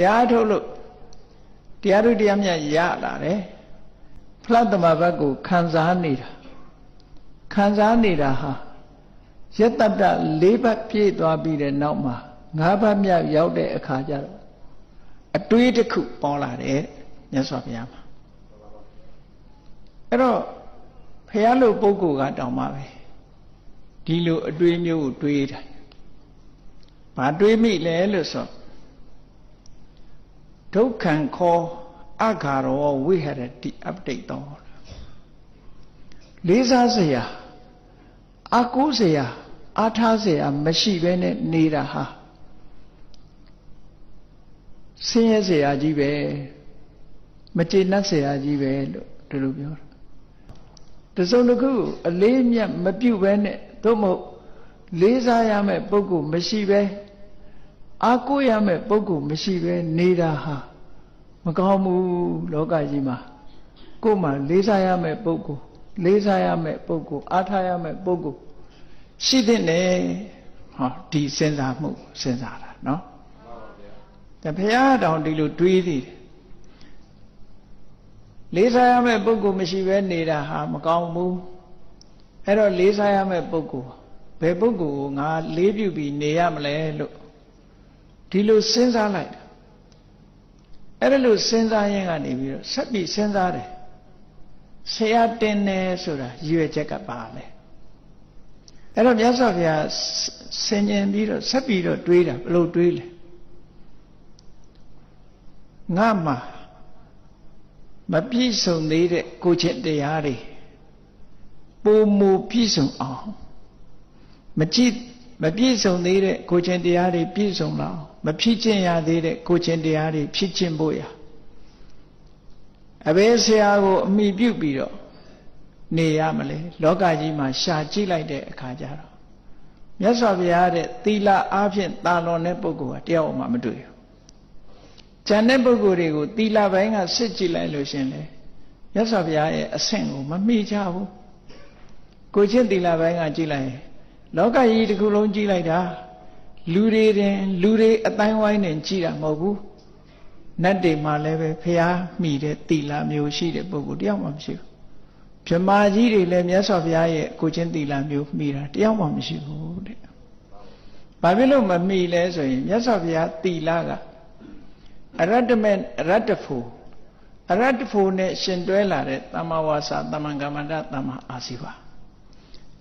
တရားထုတ်လို့တရားတို့တရားမြတ်ရလာတယ်ဖလားသမဘတ်ကိုခံစားနေတာခံစားနေတာဟာယတတ္တ၄ဘတ်ပြည့်သွားပြီးတဲ့နောက်မှာ၅ဘတ်မြတ်ရောက်တဲ့အခါကျတော့အတွေးတစ်ခုပေါ်လာတယ်မြတ်စွာဘုရားမှာအဲ့တော့ဖះလို့ပုဂ္ဂိုလ်ကတောင်းပါပဲဒီလိုအတွေးမျိုးကိုတွေးတယ်ဘာတွေးမိလဲလို့ဆို ဒုက္ခံခောအဂါရောဝိဟရတိ update တော့လေးစားစရာအကူစရာအားထားစရာမရှိဘဲနဲ့နေတာဟာဆင်းရဲစရာကြီးပဲမကျေနပ်စရာကြီးပဲလို့ဒီလိုပြောတာတစုံတစ်ခုအလေးအမြတ်မပြုတ်ပဲနဲ့သို့မဟုတ်လေးစားရမယ့်ပုဂ္ဂိုလ်မရှိပဲ အားကိုးရမယ့်ပုဂ္ဂိုလ်မရှိပဲနေတာဟာမကောင်းဘူးလောကကြီးမှာကိုယ်မှလေးစားရမယ့်ပုဂ္ဂိုလ်လေးစားရမယ့်ပုဂ္ဂိုလ်အားထားရမယ့်ပုဂ္ဂိုလ်ရှိတဲ့နဲ့ဟောဒီစဉ်းစားမှုစဉ်းစားတာเนาะတဘုရားတောင်ဒီလိုတွေးသေးတယ်လေးစားရမယ့်ပုဂ္ဂိုလ်မရှိပဲနေတာဟာမကောင်းဘူးအဲ့တော့လေးစားရမယ့်ပုဂ္ဂိုလ်ဘယ်ပုဂ္ဂိုလ်ကိုငါလေးပြုပြီးနေရမလဲလို့ ဒီလိုစဉ်းစားလိုက်တာအဲ့ဒါလို့စဉ်းစားရင်ကနေပြီးတော့ဆက်ပြီးစဉ်းစားတယ်ဆရာတင်တယ်ဆိုတာရည်ရွယ်ချက်ကပါလေအဲ့တော့မြတ်စွာဘုရားဆင်ញင်ပြီးတော့ဆက်ပြီးတော့တွေးတာဘယ်လိုတွေးလဲငါမှာမပြည့်စုံသေးတဲ့ကိုချင်းတရားတွေပုံမူပြည့်စုံအောင်မကြည့် မပြည့်စုံသေးတဲ့ကိုချင်းတရားတွေပြည့်စုံလာအောင်မဖြစ်ခြင်းရသေးတဲ့ကိုချင်းတရားတွေဖြစ်ခြင်းဖို့ရအဘယ်ဆရာကိုအမိပြုတ်ပြီးတော့နေရမလဲလောကကြီးမှာရှာကြည့်လိုက်တဲ့အခါကျတော့မြတ်စွာဘုရားတဲ့သီလအားဖြင့်တာလွန်တဲ့ပုဂ္ဂိုလ်ကတယောက်မှမတွေ့ဘူး။ဉာဏ်တဲ့ပုဂ္ဂိုလ်တွေကိုသီလပိုင်းကစစ်ကြည့်လိုက်လို့ရှင်လေမြတ်စွာဘုရားရဲ့အဆင့်ကိုမမိကြဘူး။ကိုချင်းသီလပိုင်းကကြည့်လိုက်ရင် လောကကြီးတစ်ခုလုံးကြည့်လိုက်တာလူတွေတင်လူတွေအတိုင်းဝိုင်းနဲ့ကြည့်တာမဟုတ်ဘူး။နတ်တွေမှာလည်းပဲဘုရားမိတဲ့သီလမျိုးရှိတဲ့ပုဂ္ဂိုလ်တယောက်မှမရှိဘူး။ဗြဟ္မာကြီးတွေလည်းမြတ်စွာဘုရားရဲ့ကိုချင်းသီလမျိုးမိတာတယောက်မှမရှိဘူးတဲ့။ဘာဖြစ်လို့မမိလဲဆိုရင်မြတ်စွာဘုရားသီလကအရတ္တမေအရတ္တဖို့အရတ္တဖို့နဲ့ရှင်တွဲလာတဲ့တမ္မာဝါစာတမ္မာကမ္မန္တတမ္မာအာစီဝါ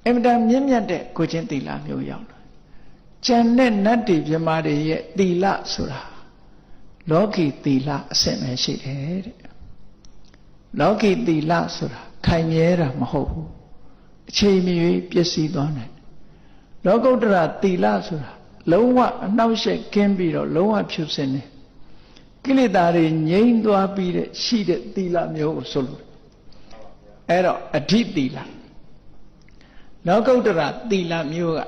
အင်မတန်မြင့်မြတ်တဲ့ကိုချင်းသီလမျိုးရောက်တယ်။ကျန်တဲ့နတ်တွေမြမာတွေရဲ့သီလဆိုတာလောကီသီလအဆင့်ပဲရှိတယ်တဲ့။လောကီသီလဆိုတာခိုင်မြဲတာမဟုတ်ဘူး။အချိန်မရွေးပျက်စီးသွားနိုင်တယ်။လောကုတ္တရာသီလဆိုတာလုံးဝအနှောက်အယှက်ကင်းပြီးတော့လုံးဝဖြူစင်တယ်။ကိလေသာတွေငြိမ်းသွားပြီးတဲ့ရှိတဲ့သီလမျိုးကိုဆိုလို့အဲ့တော့အဓိသီလ လောကုတ္တရာသီလမျိုးက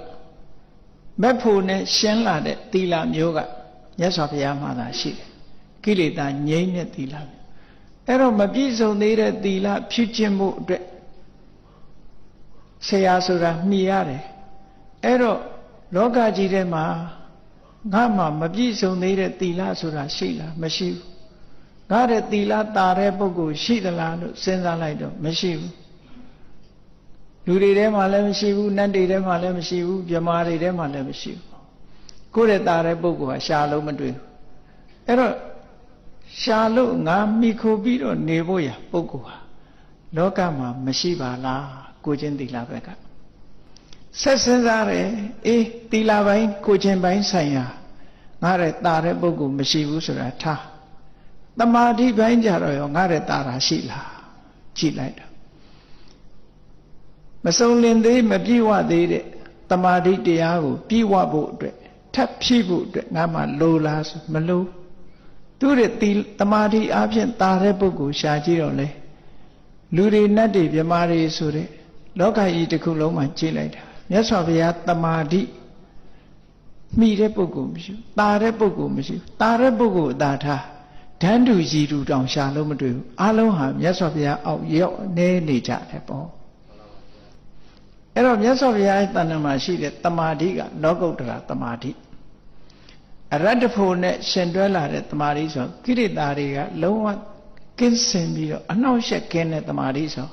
မက်ဖို့နဲ့ရှင်းလာတဲ့သီလမျိုးကမြတ်စွာဘုရားမှာသာရှိတယ်ကိလေသာငြိမ်းတဲ့သီလမျိုးအဲ့တော့မပြည့်စုံသေးတဲ့သီလဖြစ်ခြင်းမှုအတွက်ဆရာဆိုတာမှီရတယ်အဲ့တော့လောကကြီးထဲမှာငါမှမပြည့်စုံသေးတဲ့သီလဆိုတာရှိလားမရှိဘူးငါတဲ့သီလတာတဲ့ပုဂ္ဂိုလ်ရှိသလားလို့စဉ်းစားလိုက်တော့မရှိဘူး လူတွေထဲမှာလည်းမရှိဘူးနတ်တွေထဲမှာလည်းမရှိဘူးမြမာတွေထဲမှာလည်းမရှိဘူးကိုယ့်ရဲ့တာတဲ့ပုဂ္ဂိုလ်ကရှာလို့မတွေ့ဘူးအဲ့တော့ရှာလို့ငါမိခိုပြီးတော့နေဖို့ရပုဂ္ဂိုလ်ဟာလောကမှာမရှိပါလားကိုချင်းသီလဘက်ကဆက်စဉ်းစားတယ်အေးသီလပိုင်းကိုချင်းပိုင်းဆိုင်ရာငါတဲ့တာတဲ့ပုဂ္ဂိုလ်မရှိဘူးဆိုတာထားတမာတိပိုင်းကြတော့ရောငါတဲ့တာတာရှိလားကြည့်လိုက်တော့ မစုံလင်သေးမပြည့်ဝသေးတဲ့တမာတိတရားကိုပြည့်ဝဖို့အတွက်ထပ်ဖြည့်ဖို့အတွက်ငါမှလိုလားဆိုမလိုသူတဲ့တီတမာတိအားဖြင့်တာတဲ့ပုဂ္ဂိုလ်ရှာကြည့်တော့လေလူတွေနတ်တွေမြမာတွေဆိုတဲ့လောကကြီးတစ်ခုလုံးမှာကြည့်လိုက်တာမြတ်စွာဘုရားတမာတိမိတဲ့ပုဂ္ဂိုလ်မရှိဘူးတာတဲ့ပုဂ္ဂိုလ်မရှိဘူးတာတဲ့ပုဂ္ဂိုလ်အသာထားဓာန်တူကြီးတူတောင်ရှာလို့မတွေ့ဘူးအလုံးဟာမြတ်စွာဘုရားအောက်ရောက်နေနေကြတယ်ပေါ့ အဲ့တော့မြတ်စွာဘုရားရဲ့တဏ္ဍာမှာရှိတဲ့တမာတိကလောကုတ္တရာတမာတိအရတ္တဖို့နဲ့ရှင်တွဲလာတဲ့တမာရီဆိုကိရိတာတွေကလုံးဝကင်းစင်ပြီးတော့အနှောက်အယှက်ကင်းတဲ့တမာရီဆို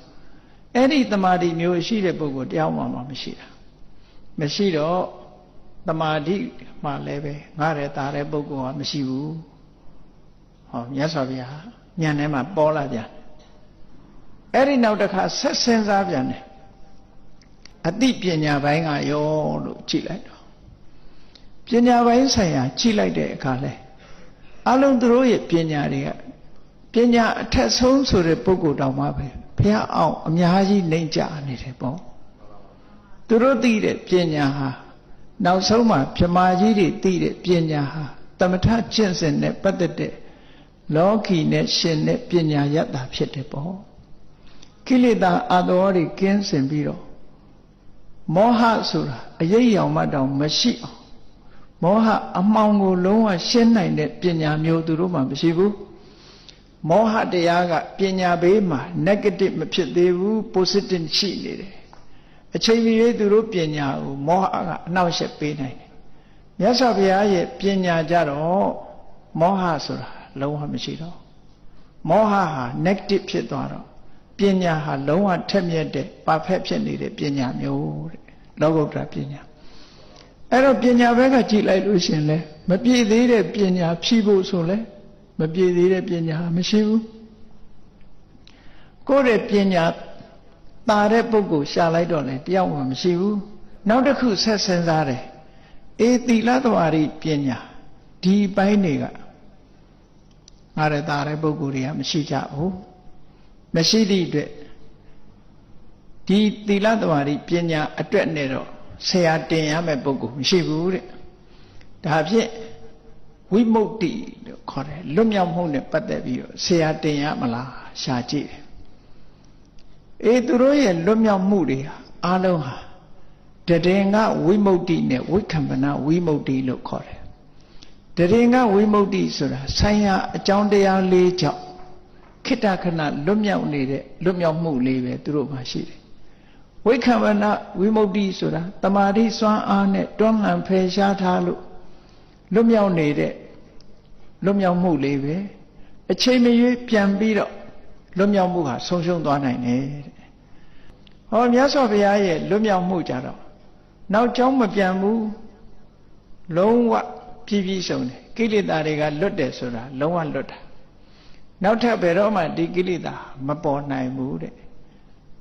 အဲ့ဒီတမာရီမျိုးရှိတဲ့ပုဂ္ဂိုလ်တယောက်မှမရှိတာမရှိတော့တမာတိမှလည်းပဲငါရတာတဲ့ပုဂ္ဂိုလ်ကမရှိဘူးဟောမြတ်စွာဘုရားညံထဲမှာပေါ်လာပြန်အဲ့ဒီနောက်တစ်ခါဆက်စင်းစားပြန်တယ် အတိပညာပိုင်းကရောလို့ကြည့်လိုက်တော့ပညာပိုင်းဆိုင်ရာကြည့်လိုက်တဲ့အခါလဲအလုံးသူတို့ရဲ့ပညာတွေကပညာအထက်ဆုံးဆိုတဲ့ပုဂ္ဂိုလ်တောင်မှပဲဘုရားအောင်အများကြီးနှိမ့်ကြနေတယ်ပေါ့သူတို့သိတဲ့ပညာဟာနောက်ဆုံးမှာမြမာကြီးတွေသိတဲ့ပညာဟာတမထကျင့်စဉ်နဲ့ပတ်သက်တဲ့လောကီနဲ့ရှင်တဲ့ပညာရတ္တာဖြစ်တယ်ပေါ့ကိလေသာအတော်တွေကင်းစင်ပြီးတော့ မောဟဆိုတာအရေးရောင်မှတောင်မရှိအောင်မောဟအမှောင်ကိုလုံးဝရှင်းနိုင်တဲ့ပညာမျိုးသူတို့မှမရှိဘူးမောဟတရားကပညာဘေးမှာ negative မဖြစ်သေးဘူး positive ရှိနေတယ်အချိန်မီရေးသူတို့ပညာကိုမောဟကအနှောက်အယှက်ပေးနိုင်တယ်မြတ်စွာဘုရားရဲ့ပညာကြတော့မောဟဆိုတာလုံးဝမရှိတော့မောဟဟာ negative ဖြစ်သွားတော့ ပညာဟာလုံးဝထက်မြက်တဲ့ perfect ဖြစ်နေတဲ့ပညာမျိုးတဲ့လောကုတ္တရာပညာအဲ့တော့ပညာဘက်ကကြည့်လိုက်လို့ရှင်လဲမပြည့်သေးတဲ့ပညာဖြည့်ဖို့ဆိုလဲမပြည့်သေးတဲ့ပညာမရှိဘူးကိုယ့်ရဲ့ပညာตาတဲ့ပုဂ္ဂိုလ်ရှာလိုက်တော့လဲတယောက်မှမရှိဘူးနောက်တစ်ခုဆက်စဉ်းစားတယ်အေးသီလသမာဓိပညာဒီပိုင်းတွေကငါရတာတဲ့ပုဂ္ဂိုလ်တွေကမရှိကြဘူး မရှိသည့်အတွက်ဒီသီလသမာဓိပညာအတွက်နဲ့တော့ဆရာတင်ရမယ့်ပုဂ္ဂိုလ်မရှိဘူးတဲ့ဒါဖြင့်ဝိမု ക്തി လို့ခေါ်တယ်လွတ်မြောက်မှုနဲ့ပတ်သက်ပြီးတော့ဆရာတင်ရမလားရှာကြည့်တယ်အေးသူတို့ရဲ့လွတ်မြောက်မှုတွေဟာအလုံးဟာတရေငဝိမု ക്തി နဲ့ဝိခံပနာဝိမု ക്തി လို့ခေါ်တယ်တရေငဝိမု ക്തി ဆိုတာဆိုင်ရာအကြောင်းတရား၄ကြောင့် ခိတ္တခဏလွတ်မြောက်နေတဲ့လွတ်မြောက်မှုလေးပဲသူတို့မှာရှိတယ်ဝိခံဝနဝိမု ക്തി ဆိုတာတမာတိစွမ်းအားနဲ့တွန်းလှန်ဖယ်ရှားထားလို့လွတ်မြောက်နေတဲ့လွတ်မြောက်မှုလေးပဲအချိန်မရွေးပြန်ပြီးတော့လွတ်မြောက်မှုဟာဆုံးရှုံးသွားနိုင်တယ်တဲ့ဟောမြတ်စွာဘုရားရဲ့လွတ်မြောက်မှုကြတော့နောက်ကြောင်းမပြန်ဘူးလုံးဝပြည့်ပြည့်စုံတယ်ကိလေသာတွေကလွတ်တယ်ဆိုတာလုံးဝလွတ်တာ နောက်ထပ်ဘယ်တော့မှဒီကိလေသာမပေါ်နိုင်ဘူးတဲ့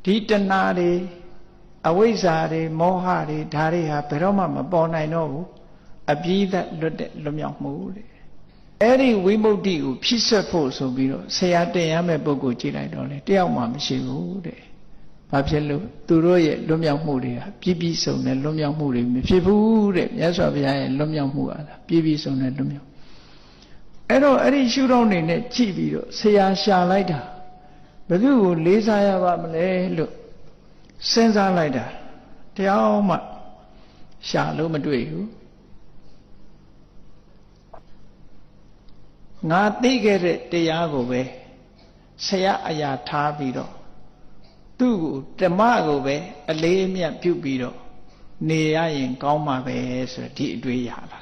ဒီတဏှာတွေအဝိဇ္ဇာတွေမောဟတွေဒါတွေဟာဘယ်တော့မှမပေါ်နိုင်တော့ဘူးအပြည့်သက်လွတ်တဲ့လွတ်မြောက်မှုတဲ့အဲ့ဒီဝိမု ക്തി ကိုဖြစ်ဆက်ဖို့ဆိုပြီးတော့ဆရာတင်ရမယ့်ပုဂ္ဂိုလ်ကြည့်လိုက်တော့လေတယောက်မှမရှိဘူးတဲ့ဘာဖြစ်လို့သူတို့ရဲ့လွတ်မြောက်မှုတွေဟာပြည့်ပြည့်စုံတဲ့လွတ်မြောက်မှုတွေမဖြစ်ဘူးတဲ့မြတ်စွာဘုရားရဲ့လွတ်မြောက်မှုဟာပြည့်ပြည့်စုံတဲ့လွတ်မြောက် အဲ့တော့အဲ့ဒီရှုထောင့်နေနဲ့ကြည့်ပြီးတော့ဆရာရှာလိုက်တာဘယ်သူကိုလေးစားရပါမလဲလို့စဉ်းစားလိုက်တာတရားမှရှာလို့မတွေ့ဘူးငါသိခဲ့တဲ့တရားကိုပဲဆရာအရာထားပြီးတော့သူ့ကိုဓမ္မကိုပဲအလေးအမြတ်ပြုပြီးတော့နေရရင်ကောင်းမှာပဲဆိုဒီအတွေ့ရလာတယ်